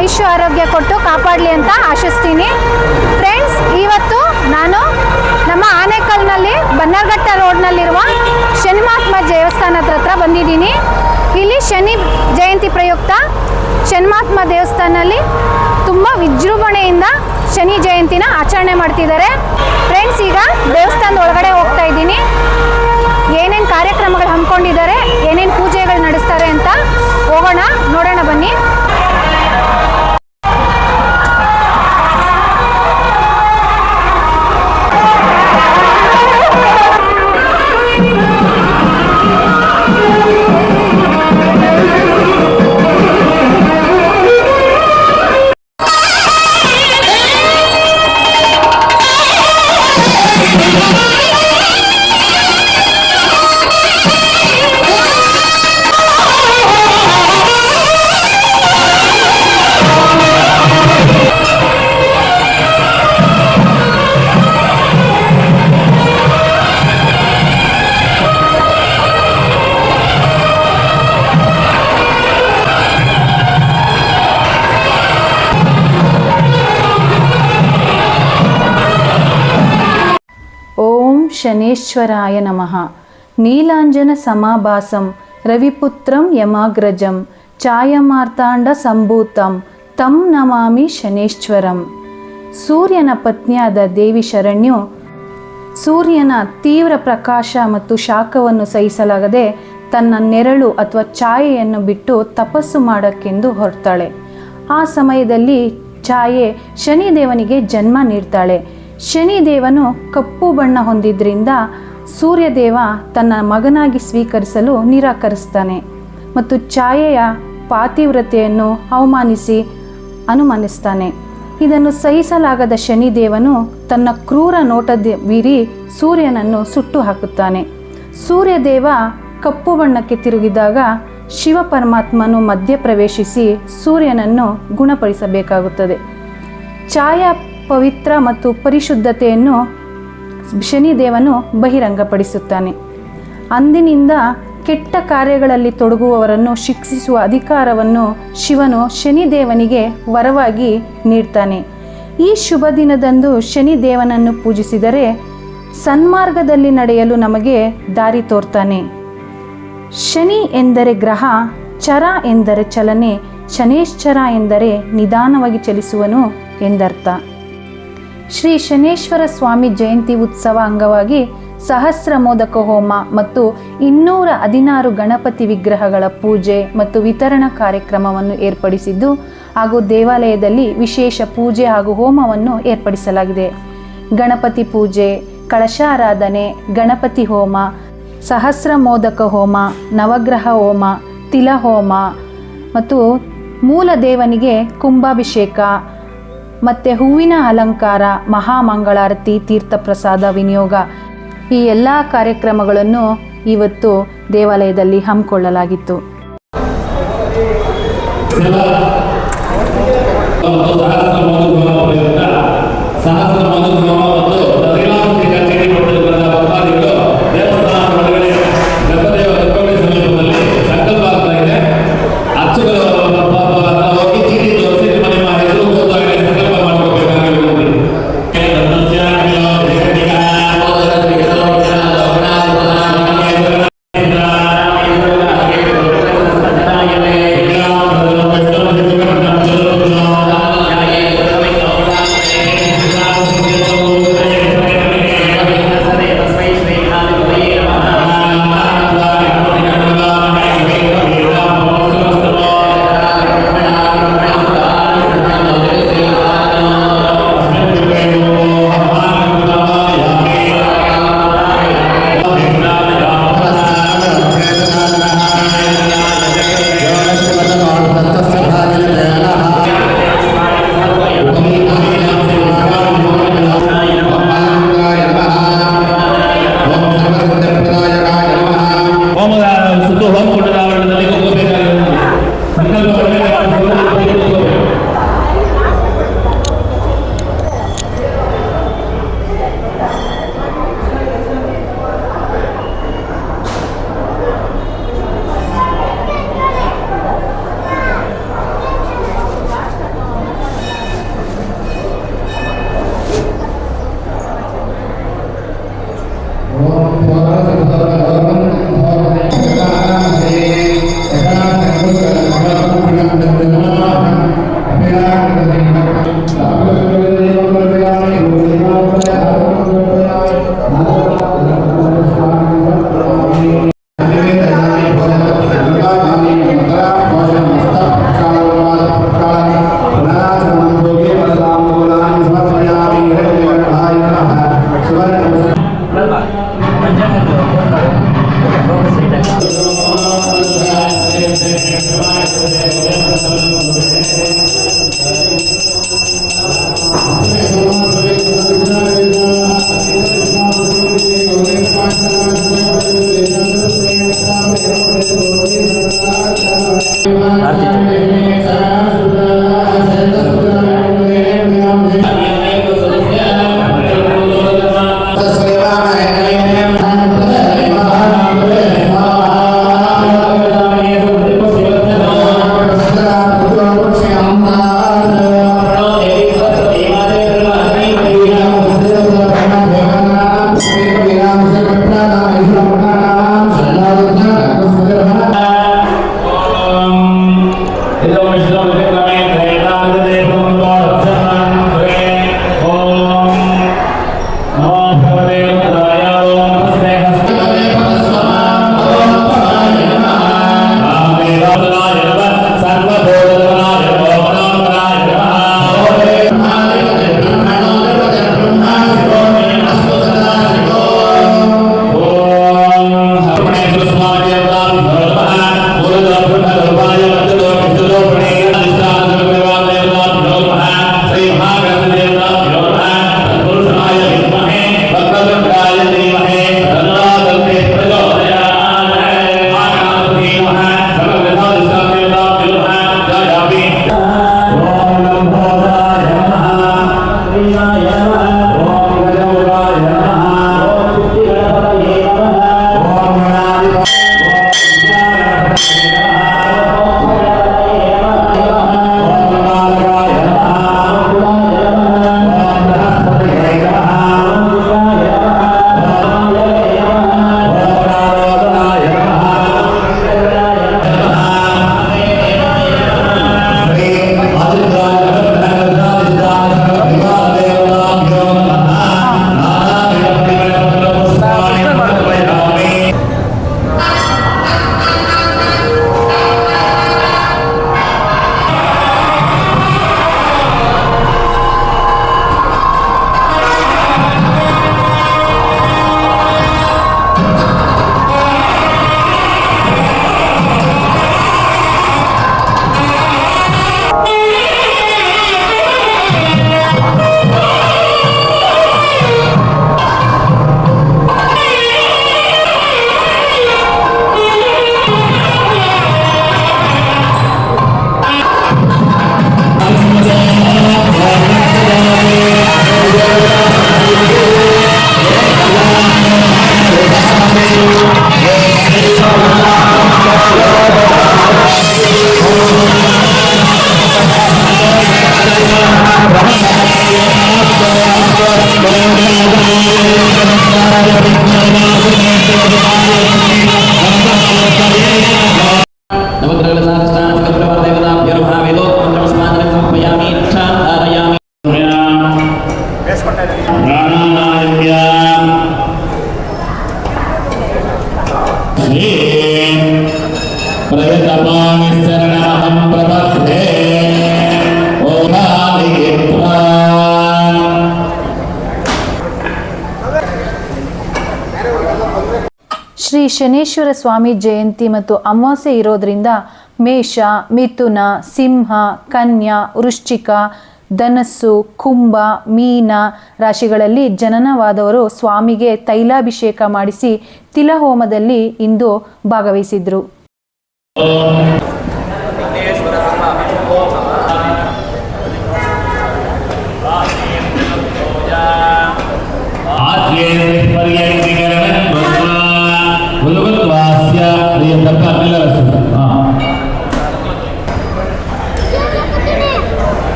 ಆಯುಷ್ಯ ಆರೋಗ್ಯ ಕೊಟ್ಟು ಕಾಪಾಡಲಿ ಅಂತ ಆಶಿಸ್ತೀನಿ. ಫ್ರೆಂಡ್ಸ್ ಇವತ್ತು ನಾನು ನಮ್ಮ ಆನೇಕಲ್ನಲ್ಲಿ, ಬನ್ನರ್ಘಟ್ಟ ರೋಡ್ನಲ್ಲಿರುವ ಶನಿ ಮಹಾತ್ಮ ದೇವಸ್ಥಾನದ ಹತ್ರ ಬಂದಿದ್ದೀನಿ. ಇಲ್ಲಿ ಶನಿ ಜಯಂತಿ ಪ್ರಯುಕ್ತ ಶನಿಮಾತ್ಮ ದೇವಸ್ಥಾನದಲ್ಲಿ ತುಂಬ ವಿಜೃಂಭಣೆಯಿಂದ ಶನಿ ಜಯಂತಿನ ಆಚರಣೆ ಮಾಡ್ತಿದ್ದಾರೆ. ಫ್ರೆಂಡ್ಸ್ ಈಗ ದೇವಸ್ಥಾನದ ಒಳಗಡೆ ಹೋಗ್ತಾ ಇದ್ದೀನಿ. ಏನೇನು ಕಾರ್ಯಕ್ರಮಗಳು ಹಮ್ಮಿಕೊಂಡಿದ್ದಾರೆ, ಏನೇನು ಪೂಜೆಗಳು ನಡೆಸ್ತಾರೆ ಅಂತ ಹೋಗೋಣ, ನೋಡೋಣ ಬನ್ನಿ. ಶನೇಶ್ವರಾಯ ನಮಃ. ನೀಲಾಂಜನ ಸಮಾಭಾಸಂ, ರವಿಪುತ್ರಂ ಯಮಾಗ್ರಜಂ, ಛಾಯಮಾರ್ತಾಂಡ ಸಂಭೂತಂ, ತಂ ನಮಾಮಿ ಶನೇಶ್ವರಂ. ಸೂರ್ಯನ ಪತ್ನಿಯಾದ ದೇವಿ ಶರಣ್ಯು ಸೂರ್ಯನ ತೀವ್ರ ಪ್ರಕಾಶ ಮತ್ತು ಶಾಖವನ್ನು ಸಹಿಸಲಾಗದೆ ತನ್ನ ನೆರಳು ಅಥವಾ ಛಾಯೆಯನ್ನು ಬಿಟ್ಟು ತಪಸ್ಸು ಮಾಡಕ್ಕೆಂದು ಹೊರತಾಳೆ ಆ ಸಮಯದಲ್ಲಿ ಛಾಯೆ ಶನಿದೇವನಿಗೆ ಜನ್ಮ ನೀಡ್ತಾಳೆ. ಶನಿದೇವನು ಕಪ್ಪು ಬಣ್ಣ ಹೊಂದಿದ್ದರಿಂದ ಸೂರ್ಯದೇವ ತನ್ನ ಮಗನಾಗಿ ಸ್ವೀಕರಿಸಲು ನಿರಾಕರಿಸ್ತಾನೆ ಮತ್ತು ಛಾಯೆಯ ಪಾತಿವ್ರತೆಯನ್ನು ಅವಮಾನಿಸಿ ಅನುಮಾನಿಸ್ತಾನೆ. ಇದನ್ನು ಸಹಿಸಲಾಗದ ಶನಿದೇವನು ತನ್ನ ಕ್ರೂರ ನೋಟದ ಬೀರಿ ಸೂರ್ಯನನ್ನು ಸುಟ್ಟು ಹಾಕುತ್ತಾನೆ ಸೂರ್ಯದೇವ ಕಪ್ಪು ಬಣ್ಣಕ್ಕೆ ತಿರುಗಿದಾಗ ಶಿವ ಪರಮಾತ್ಮನು ಮಧ್ಯಪ್ರವೇಶಿಸಿ ಸೂರ್ಯನನ್ನು ಗುಣಪಡಿಸಬೇಕಾಗುತ್ತದೆ. ಛಾಯಾ ಪವಿತ್ರ ಮತ್ತು ಪರಿಶುದ್ಧತೆಯನ್ನು ಶನಿದೇವನು ಬಹಿರಂಗಪಡಿಸುತ್ತಾನೆ. ಅಂದಿನಿಂದ ಕೆಟ್ಟ ಕಾರ್ಯಗಳಲ್ಲಿ ತೊಡಗುವವರನ್ನು ಶಿಕ್ಷಿಸುವ ಅಧಿಕಾರವನ್ನು ಶಿವನು ಶನಿದೇವನಿಗೆ ವರವಾಗಿ ನೀಡ್ತಾನೆ. ಈ ಶುಭ ದಿನದಂದು ಶನಿದೇವನನ್ನು ಪೂಜಿಸಿದರೆ ಸನ್ಮಾರ್ಗದಲ್ಲಿ ನಡೆಯಲು ನಮಗೆ ದಾರಿ ತೋರ್ತಾನೆ. ಶನಿ ಎಂದರೆ ಗ್ರಹ, ಚರ ಎಂದರೆ ಚಲನೆ, ಶನೇಶ್ಚರ ಎಂದರೆ ನಿಧಾನವಾಗಿ ಚಲಿಸುವನು ಎಂದರ್ಥ. ಶ್ರೀ ಶನೇಶ್ವರ ಸ್ವಾಮಿ ಜಯಂತಿ ಉತ್ಸವ ಅಂಗವಾಗಿ ಸಹಸ್ರ ಮೋದಕ ಹೋಮ ಮತ್ತು ಇನ್ನೂರ ಹದಿನಾರು ಗಣಪತಿ ವಿಗ್ರಹಗಳ ಪೂಜೆ ಮತ್ತು ವಿತರಣಾ ಕಾರ್ಯಕ್ರಮವನ್ನು ಏರ್ಪಡಿಸಿದ್ದು ಹಾಗೂ ದೇವಾಲಯದಲ್ಲಿ ವಿಶೇಷ ಪೂಜೆ ಹಾಗೂ ಹೋಮವನ್ನು ಏರ್ಪಡಿಸಲಾಗಿದೆ. ಗಣಪತಿ ಪೂಜೆ, ಕಳಶಾರಾಧನೆ, ಗಣಪತಿ ಹೋಮ, ಸಹಸ್ರ ಮೋದಕ ಹೋಮ, ನವಗ್ರಹ ಹೋಮ ತಿಲ ಹೋಮ ಮತ್ತು ಮೂಲ ದೇವನಿಗೆ ಕುಂಭಾಭಿಷೇಕ ಮತ್ತು ಹೂವಿನ ಅಲಂಕಾರ ಮಹಾಮಂಗಳಾರತಿ ತೀರ್ಥಪ್ರಸಾದ ವಿನಿಯೋಗ ಈ ಎಲ್ಲ ಕಾರ್ಯಕ್ರಮಗಳನ್ನು ಇವತ್ತು ದೇವಾಲಯದಲ್ಲಿ ಹಮ್ಮಿಕೊಳ್ಳಲಾಗಿತ್ತು. I'm Shambhala കുതിരകൾ നാല് ಶನೇಶ್ವರ ಸ್ವಾಮಿ ಜಯಂತಿ ಮತ್ತು ಅಮಾವಾಸ್ಯೆ ಇರೋದ್ರಿಂದ ಮೇಷ, ಮಿಥುನ, ಸಿಂಹ, ಕನ್ಯಾ, ವೃಶ್ಚಿಕ, ಧನಸ್ಸು, ಕುಂಭ, ಮೀನ ರಾಶಿಗಳಲ್ಲಿ ಜನನವಾದವರು ಸ್ವಾಮಿಗೆ ತೈಲಾಭಿಷೇಕ ಮಾಡಿಸಿ ತಿಲಹೋಮದಲ್ಲಿ ಇಂದು ಭಾಗವಹಿಸಿದ್ರು.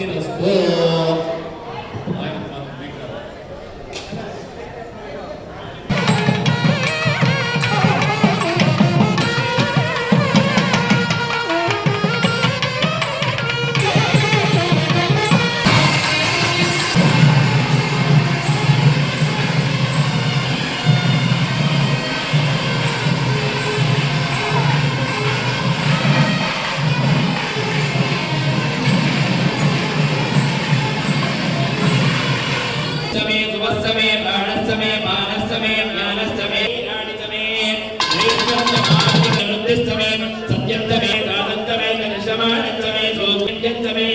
It is good. అత్యంతమే కాదంతమే నిశమానంతమే సోత్యంతమే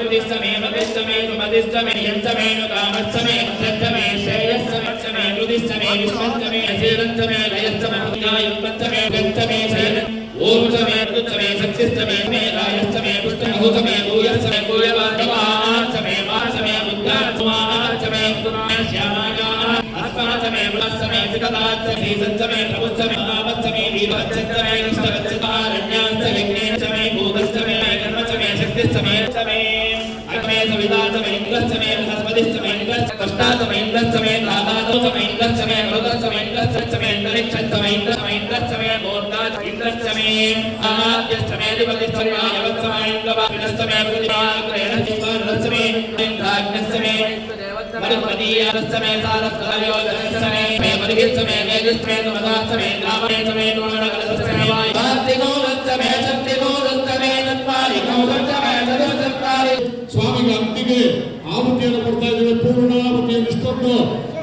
ృతిస్తమే మతిస్తమే మతిస్తమే యంతమే కామత్సమే అత్యంతమే శ్రేయస్సమత్సమే రుదిస్తమే విశ్వంతమే శీలంతమే లయస్తమే గంతమే శైలం ఓర్జమే అద్భుతమే సత్యస్తమే మే రాయస్తమే పుస్తమహూతమే భూయస్తమే భూయవాధవాసమే మానసికతాచ్చమే సత్యమే ప్రపంచమే మహావచ్చమే వీరవచ్చమే ఇష్టవచ్చరణ్యాంచయజ్ఞేచమే భూతశ్చమే కర్మచమే శక్తిశ్చమే చమే అగ్నే సవితాచమే ఇంద్రశ్చమే బృహస్పతిశ్చమే కష్టాచమే ఇంద్రశ్చమే దాదాచమే ఇంద్రశ్చమే మృగశ్చమే ఇంద్రశ్చమే जीवानस्तमे इंद्राग्नस्तमे मरुत्पदीयानस्तमे सारस्तायोजनस्तमे मे परिहितमे मेघस्तमे सुमदास्तमे नामस्तमे नूनकलस्तमे वायु कार्तिकोदस्तमे शक्तिकोदस्तमे तत्पालिकोदस्तमे सदस्तत्पालि ಸ್ವಾಮಿಗೆ ಅಂತಿಗೆ ಆಹುತಿಯನ್ನು ಕೊಡ್ತಾ ಇದ್ದೇವೆ ಪೂರ್ಣಾಹುತಿಯನ್ನು ಇಷ್ಟೊಂದು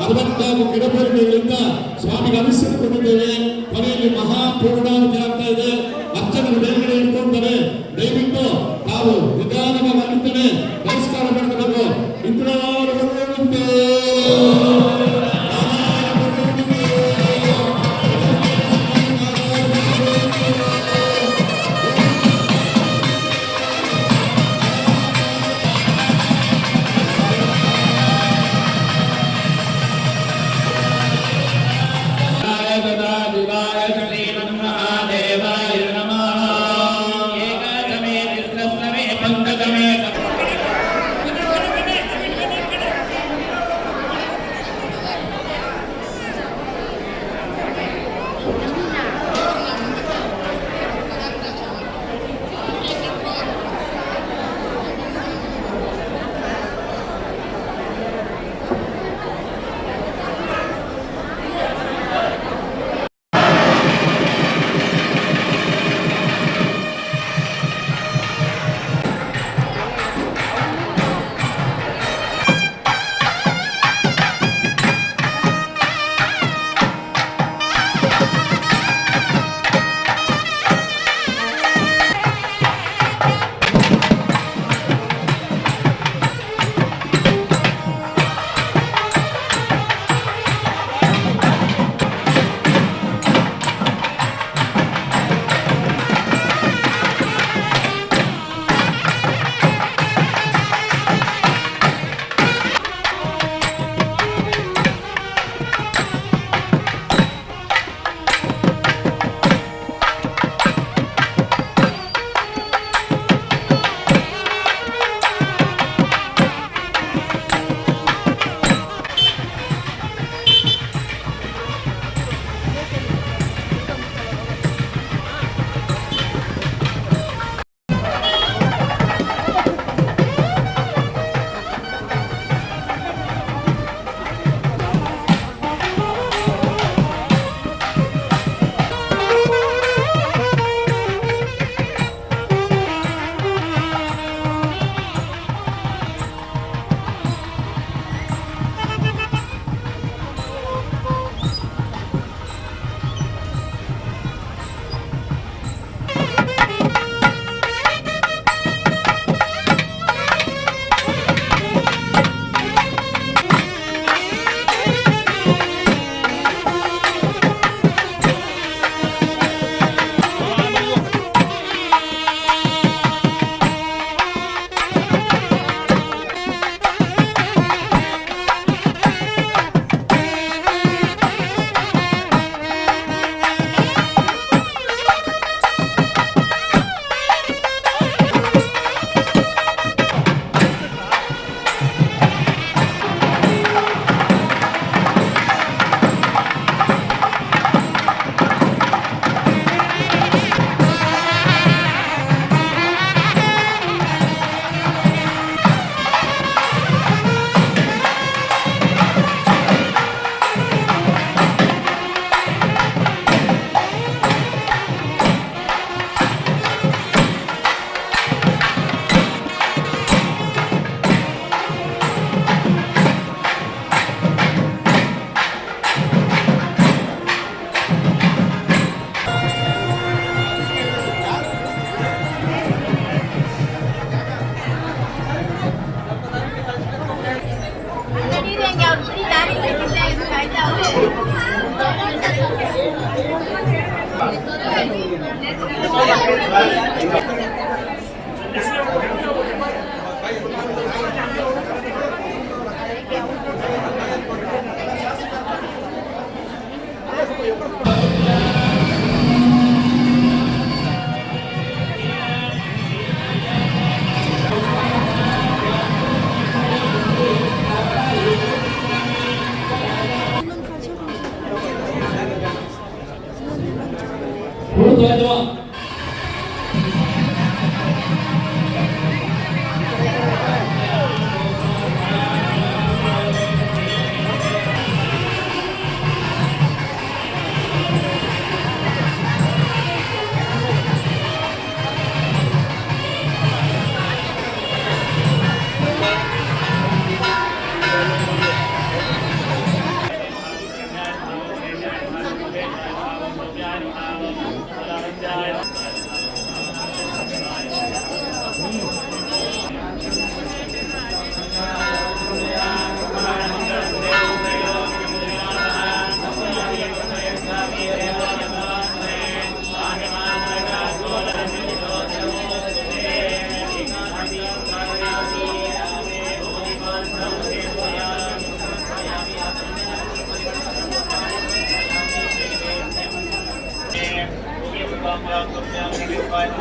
ಅರವತ್ನಾಲ್ಕು ಗಿಡಮೂಲಿಕೆಗಳಿಂದ ಸ್ವಾಮಿಗೆ ಅನಿಸಿಕೆ ಕೊಟ್ಟಿದ್ದೇವೆ ಕೊನೆಯಲ್ಲಿ ಮಹಾ ಪೂರ್ಣಾಹುತಿ ಆಗ್ತಾ ಇದೆ ಅರ್ಚಕರು ಮೇಲ್ಗಡೆ ಇಟ್ಕೊಳ್ತಾರೆ ದಯವಿಟ್ಟು ತಾವು ನಿಧಾನವಾಗಿ ಮಾಡುತ್ತೇನೆ ನಮಸ್ಕಾರ ಮಾಡ್ಕೋಬೇಕು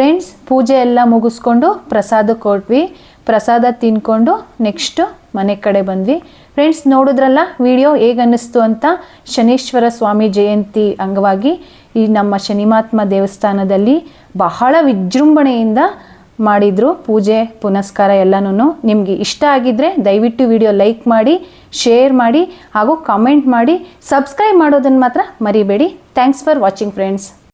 ಫ್ರೆಂಡ್ಸ್ ಪೂಜೆ ಎಲ್ಲ ಮುಗಿಸ್ಕೊಂಡು ಪ್ರಸಾದ ಕೊಟ್ವಿ. ಪ್ರಸಾದ ತಿನ್ಕೊಂಡು ನೆಕ್ಸ್ಟು ಮನೆ ಕಡೆ ಬಂದ್ವಿ. ಫ್ರೆಂಡ್ಸ್ ನೋಡಿದ್ರಲ್ಲ ವಿಡಿಯೋ ಹೇಗೆ ಅನ್ನಿಸ್ತು ಅಂತ ಶನೀಶ್ವರ ಸ್ವಾಮಿ ಜಯಂತಿ ಅಂಗವಾಗಿ ಈ ನಮ್ಮ ಶನಿಮಾತ್ಮ ದೇವಸ್ಥಾನದಲ್ಲಿ ಬಹಳ ವಿಜೃಂಭಣೆಯಿಂದ ಮಾಡಿದರು ಪೂಜೆ, ಪುನಸ್ಕಾರ ಎಲ್ಲನೂ ನಿಮಗೆ ಇಷ್ಟ ಆಗಿದ್ದರೆ ದಯವಿಟ್ಟು ವಿಡಿಯೋ ಲೈಕ್ ಮಾಡಿ ಶೇರ್ ಮಾಡಿ ಹಾಗೂ ಕಾಮೆಂಟ್ ಮಾಡಿ ಸಬ್ಸ್ಕ್ರೈಬ್ ಮಾಡೋದನ್ನು ಮಾತ್ರ ಮರಿಬೇಡಿ. Thanks for watching friends